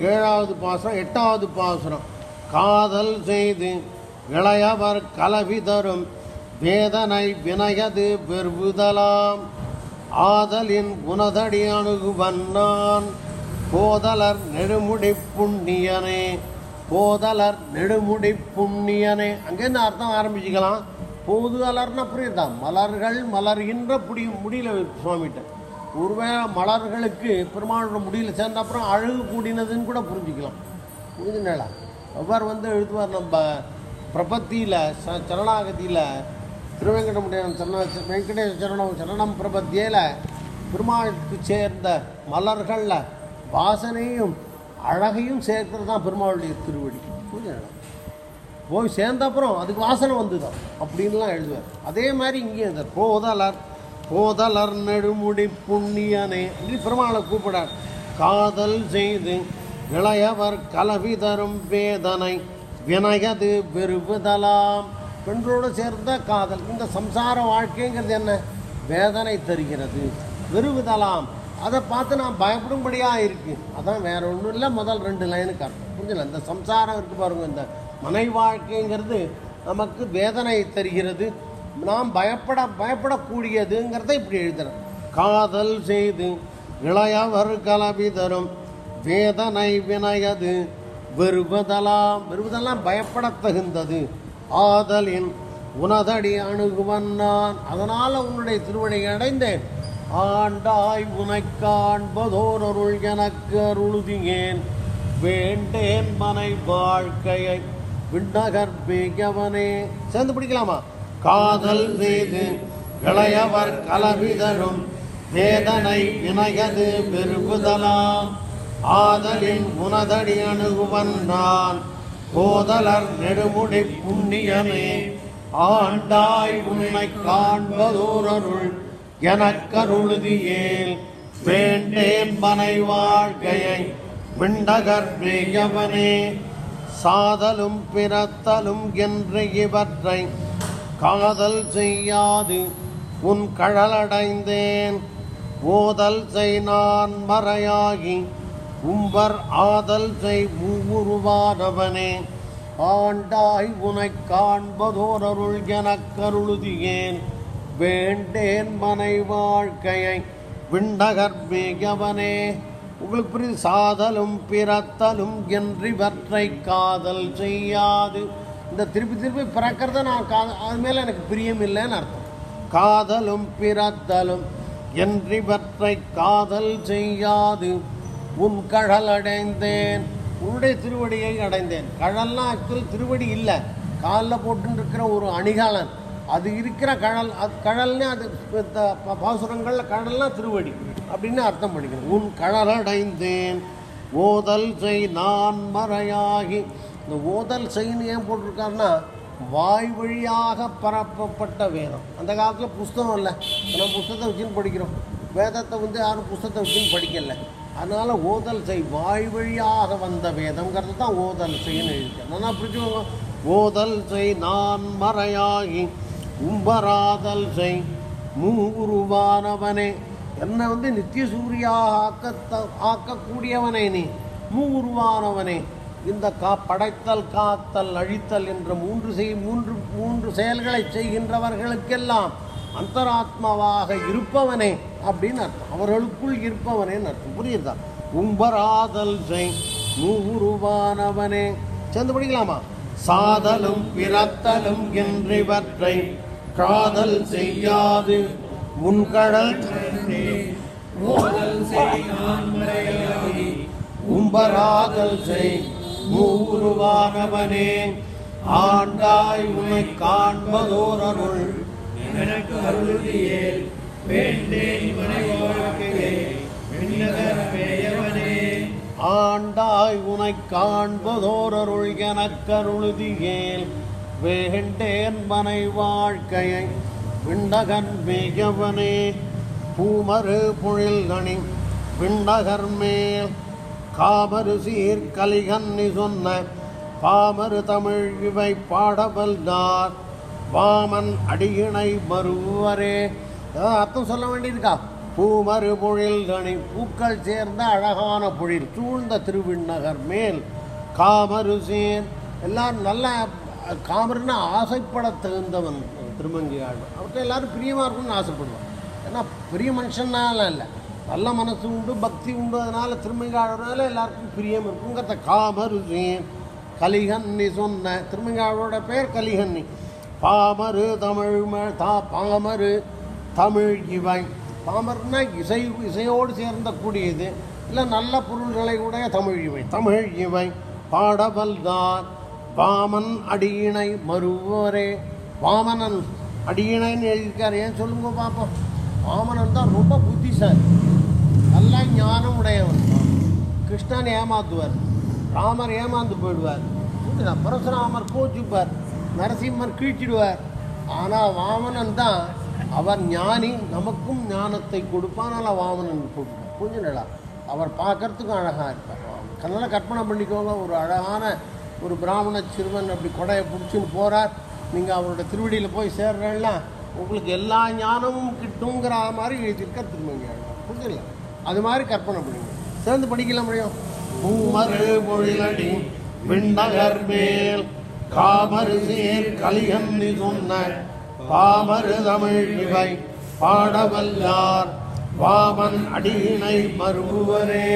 ஏழாவது பாசுரம் எட்டாவது பாசுரம் காதல் செய்து இளையவர் கலவி தரும் வேதனை வினையது பெருவுதலாம் ஆதலின் குணதடி அணுகுவன் நான். போதலர் நெடுமுடி புண்ணியனே போதலர் நெடுமுடி புண்ணியனே. அங்கேருந்து அர்த்தம் ஆரம்பிச்சுக்கலாம்? போதுதலர்னா புரியுதா? மலர்கள் மலர்கின்ற புடி முடியல சுவாமிகிட்ட. ஒருவேளை மலர்களுக்கு பெருமாளோட முடியல சேர்ந்த அப்புறம் அழகு கூடினதுன்னு கூட புரிஞ்சுக்கலாம். புரிஞ்சுனால அவர் வந்து எழுதுவார் நம்ம பிரபத்தியில் ச சரணாகதியில் திருவேங்கடமுடியன் சரண வெங்கடேஷ சரணம் சரணம் பிரபத்தியில் பெருமாளுக்கு சேர்ந்த மலர்களில் வாசனையும் அழகையும் சேர்க்கிறது தான் பெருமாளுடைய திருவடி. புரிஞ்சுனால போய் சேர்ந்த அப்புறம் அதுக்கு வாசனை வந்துதான் அப்படின்லாம் எழுதுவார். அதே மாதிரி இங்கேயும் இந்த போதலர் போதலர் நெடுமுடி புண்ணியனே. என்று பெருமாளை கூப்பிடார். காதல் செய்து இளையவர் கலவி தரும் வேதனை வினயது விரும்புதலாம். பெண்களோடு சேர்ந்த காதல் இந்த சம்சார வாழ்க்கைங்கிறது என்ன? வேதனை தருகிறது விரும்புதலாம். அதை பார்த்து நான் பயப்படும்படியாக இருக்குது அதான் வேற ஒன்றும் இல்லை முதல் ரெண்டு லைனுக்கு அர்த்தம். புரிஞ்சல இந்த சம்சாரம் இருக்குது பாருங்கள் இந்த மனை வாழ்க்கைங்கிறது நமக்கு வேதனை தருகிறது. நாம் பயப்பட பயப்படக்கூடியதுங்கிறத இப்படி எழுதுறேன் காதல் செய்து இளையவர் கலவி தரும் வேதனை வினையது வெறுவதலாம் வெறுவதெல்லாம் பயப்படத் தகுந்தது ஆதலின் உனதடி அணுகுவன் நான். அதனால் உன்னுடைய திருவடி அடைந்தேன். ஆண்டாய் உனைக் காண்பதோர் அருள் எனக்கு அருளுதியேன். வேண்டேன் மனை வாழ்க்கையை விண்ணகர் மிகவனே சேர்ந்து பிடிக்கலாமா? காதல் செய்து இளையவர் கலவிதரும் வேதனை வினையது பெருகுதலாம். ஆதலின் உனதடி அணுகுவன்றான் கோதலர் நெடுமுடி புண்ணியமே. ஆண்டாய் உன்னை காண்பதோரருள் எனக்கருளுதியேல். வேண்டேன் மனை வாழ்க்கையை விண்டகர் மேயவனே சாதலும் பிறத்தலும் என்று இவற்றை காதல் செய்யாது உன் கழலடைந்தேன். ஓதல் செய் நான் மறையாகி உம்பர் ஆதல் செய் மூவுருவானவனே ஆண்டாய் உனை காண்பதோரருள் எனக்கருளுதியேன். வேண்டேன் மனை வாழ்க்கையை விண்டகர் மேயவனே. உங்களுக்கு புரியுது? சாதலும் பிறத்தலும் என்றிவற்றை காதல் செய்யாது. இந்த திருப்பி திருப்பி பிறக்கிறத நான் கா அது மேலே எனக்கு பிரியம் இல்லைன்னு அர்த்தம். காதலும் பிறத்தலும் என்றிவற்றை காதல் செய்யாது. உன் கழல் அடைந்தேன். உன்னுடைய திருவடியை அடைந்தேன். கழல்லாம் ஆக்சுவல் திருவடி இல்லை. காலில் போட்டுன்னு இருக்கிற ஒரு அணிகாலன். அது இருக்கிற கழல் அது கழல்னு அது இந்த ப- பாசுரங்கள்ல திருவடி அப்படின்னு அர்த்தம் பண்ணிக்கணும். உன் கழலடைந்தேன் ஓதல் செய் நான் மறையாகி இந்த ஓதல் செயின் ஏன் போட்டிருக்காருன்னா வாய் வழியாக பரப்பப்பட்ட வேதம். அந்த காலத்தில் புஸ்தகம் இல்லை. நம்ம புஸ்தகத்தை வச்சுன்னு படிக்கிறோம். வேதத்தை வந்து யாரும் புஸ்தகத்தை வச்சுன்னு படிக்கல. அதனால் ஓதல் செய் வாய் வழியாக வந்த வேதம்ங்கிறது தான் ஓதல் செய்ன்னு எழுதியிருக்கேன் நல்லா புரிஞ்சுக்கோங்க. ஓதல் செய் நான் மறையாகி உம்பராதல் செய் மூவுருவானவனே. என்னை வந்து நித்திய சூரியாக ஆக்க ஆக்கக்கூடியவனே நீ மூவுருவானவனே. இந்த கா படைத்தல் காத்தல் அழித்தல் என்ற மூன்று செய் மூன்று மூன்று செயல்களை செய்கின்றவர்களுக்கெல்லாம் அந்தராத்மாவாக இருப்பவனே அப்படின்னு அர்த்தம். அவர்களுக்குள் இருப்பவனேன்னு அர்த்தம். புரியுதா? உம்பராதல் செய் மூவுருவானவனே சேர்ந்து படிக்கலாமா? சாதலும் பிறத்தலும் என்றிவற்றை காதல் செய்யாது. முன்கடல் உம்பராதல் செய் மூருவானவனே ஆண்டாய் உமை காண்பதோர் அருள் எனக்கு அருளியேல் வேண்டேன் மனை வாழ்க்கையை ஆண்டாய் உனை காண்பதோர் அருள் எனக்கருளுதியேல் வேண்டேன் மனை வாழ்க்கையை விண்டகன் மேயவனே பூமறு புழில் நனி விண்ணகர் மேல் காமரு சீர் கலிகன்னி சொன்ன பாமரு தமிழ் இவை பாடவல்லார் வாமன் அடியினை மறுவரே. ஏதாவது அர்த்தம் சொல்ல வேண்டியிருக்கா? பூமறு பொழில் கணி பூக்கள் சேர்ந்த அழகான பொழில் சூழ்ந்த திருவிண்ணகர் மேல். காமரு சேர் எல்லாம் நல்ல காமர்னா ஆசைப்பட தகுந்தவன் திருமங்கி ஆடு அவர்கிட்ட எல்லாரும் பிரியமாக இருக்கும்னு ஆசைப்படுவான். ஏன்னா பெரிய மனுஷனால இல்லை. நல்ல மனசு உண்டு பக்தி உண்டு. அதனால் திருமங்கி எல்லாருக்கும் பிரியம் இருக்குங்கிறத காமரு கலிகன்னி சொன்ன திருமங்காவோட பேர் கலிகன்னி பாமரு தமிழ் ம- தா பாமரு தமிழ் இவை. பாமர்னா இசை இசையோடு சேர்ந்த கூடியது இல்லை நல்ல பொருள்களை உடைய தமிழ் இவை. தமிழ் இவை. பாடவல்தான். வாமன் அடியினை மறுவரே. வாமனன் அடியினைன்னு எழுதியிருக்காரு. ஏன் சொல்லுங்க பார்ப்போம் வாமனன் தான் ரொம்ப புத்திசாலி. நல்ல ஞானம் உடையவன் கிருஷ்ணன் ஏமாத்துவார். ராமர் ஏமாந்து போயிடுவார். பரசுராமர் கோச்சுப்பார். நரசிம்மர் கீழ்ச்சிடுவார். ஆனால் வாமனன் தான் அவர் ஞானி நமக்கும் ஞானத்தை கொடுப்பான். ஆனால் வாமனன் கொடுப்பார் புரிஞ்சுங்களா அவர் பார்க்கறதுக்கும் அழகாக இருப்பார். அதனால் கற்பனை பண்ணிக்கோங்க. ஒரு அழகான ஒரு பிராமண சிறுவன் அப்படி கொடையை பிடிச்சின்னு போகிறார் நீங்கள் அவரோட திருவடியில் போய் சேர்றேன்னா உங்களுக்கு எல்லா ஞானமும் கிட்டுங்கிற மாதிரி எழுதியிருக்க திருமங்க புரியல அது மாதிரி கற்பனை பண்ணுங்க. சேர்ந்து படிக்கல முடியும் பூமரு மொழிலடி விண்ணகர் மேல் காமரு சேர் கலிகன்னி சொன்ன பாமரு தமிழ் இவை பாடவல்லார் வாமன் அடியினை மறுபுவரே